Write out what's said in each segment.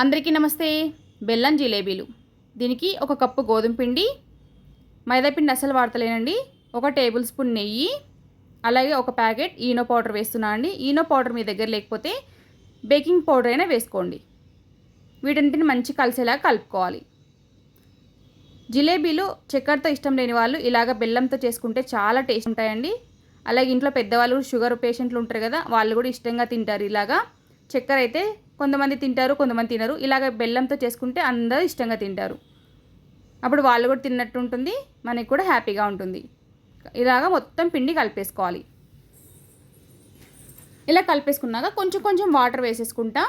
అందరికీ నమస్తే. బెల్లం జిలేబీలు. దీనికి ఒక కప్పు గోధుమ పిండి మైదాపిండి అసలు వాడతలేనండి. ఒక టేబుల్ స్పూన్ నెయ్యి అలాగే ఒక ప్యాకెట్ ఈనో పౌడర్ వేస్తున్నా అండి. ఈనో పౌడర్ మీ దగ్గర లేకపోతే బేకింగ్ పౌడర్ అయినా వేసుకోండి. వీటన్నిటిని మంచి కలిసేలాగా కలుపుకోవాలి. జిలేబీలు చక్కెరతో ఇష్టం లేని వాళ్ళు ఇలాగ బెల్లంతో చేసుకుంటే చాలా టేస్ట్ ఉంటాయండి. అలాగే ఇంట్లో పెద్దవాళ్ళు షుగర్ పేషెంట్లు ఉంటారు కదా వాళ్ళు కూడా ఇష్టంగా తింటారు ఇలాగా. చక్కెర అయితే కొంతమంది తింటారు కొంతమంది తినరు. ఇలాగ బెల్లంతో చేసుకుంటే అందరూ ఇష్టంగా తింటారు. అప్పుడు వాళ్ళు కూడా తిన్నట్టు ఉంటుంది మనకి కూడా హ్యాపీగా ఉంటుంది. ఇలాగ మొత్తం పిండి కలిపేసుకోవాలి. ఇలా కలిపేసుకున్నాక కొంచెం కొంచెం వాటర్ వేసేసుకుంటా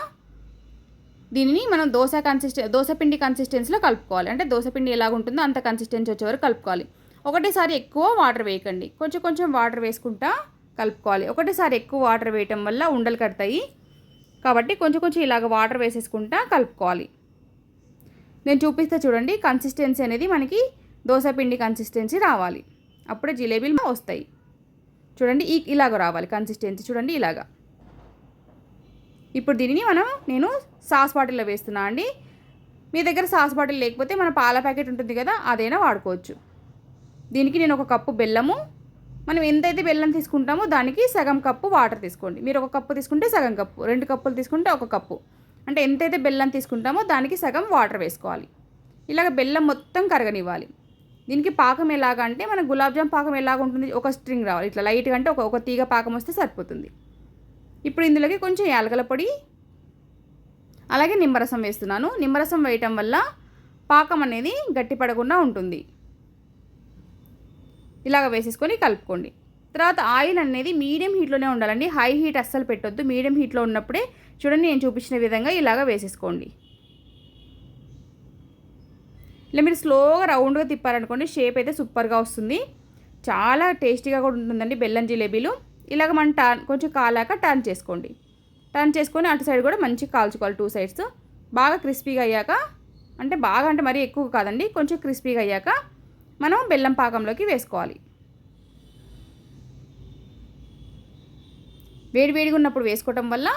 దీనిని మనం దోశ కన్సిస్టె దోశ పిండి కన్సిస్టెన్సీలో కలుపుకోవాలి. అంటే దోశ పిండి ఎలాగ ఉంటుందో అంత కన్సిస్టెన్సీ వచ్చే వరకు కలుపుకోవాలి. ఒకటేసారి ఎక్కువ వాటర్ వేయకండి. కొంచెం కొంచెం వాటర్ వేసుకుంటా కలుపుకోవాలి. ఒకటేసారి ఎక్కువ వాటర్ వేయటం వల్ల ఉండలు కడతాయి. కాబట్టి కొంచెం కొంచెం ఇలాగ వాటర్ వేసేసుకుంటా కలుపుకోవాలి. నేను చూపిస్తే చూడండి కన్సిస్టెన్సీ అనేది మనకి దోశ పిండి కన్సిస్టెన్సీ రావాలి. అప్పుడే జిలేబీలు వస్తాయి. చూడండి ఈ ఇలాగ రావాలి కన్సిస్టెన్సీ చూడండి ఇలాగా. ఇప్పుడు దీనిని మనం నేను సాస్ బాటిల్లో వేస్తున్నా అండి. మీ దగ్గర సాస్ బాటిల్ లేకపోతే మన పాల ప్యాకెట్ ఉంటుంది కదా అదైనా వాడుకోవచ్చు. దీనికి నేను ఒక కప్పు బెల్లము మనం ఎంతైతే బెల్లం తీసుకుంటామో దానికి సగం కప్పు వాటర్ తీసుకోండి. మీరు ఒక కప్పు తీసుకుంటే సగం కప్పు రెండు కప్పులు తీసుకుంటే ఒక కప్పు. అంటే ఎంతైతే బెల్లం తీసుకుంటామో దానికి సగం వాటర్ వేసుకోవాలి. ఇలాగ బెల్లం మొత్తం కరగనివ్వాలి. దీనికి పాకం ఎలాగ అంటే మన గులాబ్జామ్ పాకం ఎలాగ ఉంటుంది? ఒక స్ట్రింగ్ రావాలి. ఇట్లా లైట్గా అంటే ఒక ఒక తీగ పాకం వస్తే సరిపోతుంది. ఇప్పుడు ఇందులోకి కొంచెం యాలకల పొడి అలాగే నిమ్మరసం వేస్తున్నాను. నిమ్మరసం వేయటం వల్ల పాకం అనేది గట్టిపడకుండా ఉంటుంది. ఇలాగ వేసేసుకొని కలుపుకోండి. తర్వాత ఆయిల్ అనేది మీడియం హీట్లోనే ఉండాలండి. హై హీట్ అస్సలు పెట్టొద్దు. మీడియం హీట్లో ఉన్నప్పుడే చూడండి నేను చూపించిన విధంగా ఇలాగ వేసేసుకోండి. ఇలా మీరు స్లోగా రౌండ్గా తిప్పారనుకోండి షేప్ అయితే సూపర్గా వస్తుంది. చాలా టేస్టీగా కూడా ఉంటుందండి బెల్లం జిలేబీలు. ఇలాగ మనం టర్న్ కొంచెం కాలాక టర్న్ చేసుకోండి. టర్న్ చేసుకొని అటు సైడ్ కూడా మంచిగా కాల్చుకోవాలి టూ సైడ్స్. బాగా క్రిస్పీగా అయ్యాక అంటే బాగా అంటే మరీ ఎక్కువ కాదండి కొంచెం క్రిస్పీగా అయ్యాక మనం బెల్లం పాకంలోకి వేసుకోవాలి. వేడి వేడిగా ఉన్నప్పుడు వేసుకోవటం వల్ల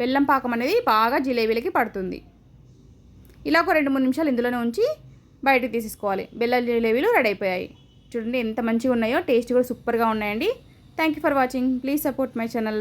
బెల్లం పాకం అనేది బాగా జిలేబీలకి పడుతుంది. ఇలా ఒక రెండు మూడు నిమిషాలు ఇందులోనే ఉంచి బయటకు తీసేసుకోవాలి. బెల్లం జిలేబీలు రెడీ అయిపోయాయి. చూడండి ఎంత మంచిగా ఉన్నాయో టేస్ట్ కూడా సూపర్గా ఉన్నాయండి. Thank you for watching please support my channel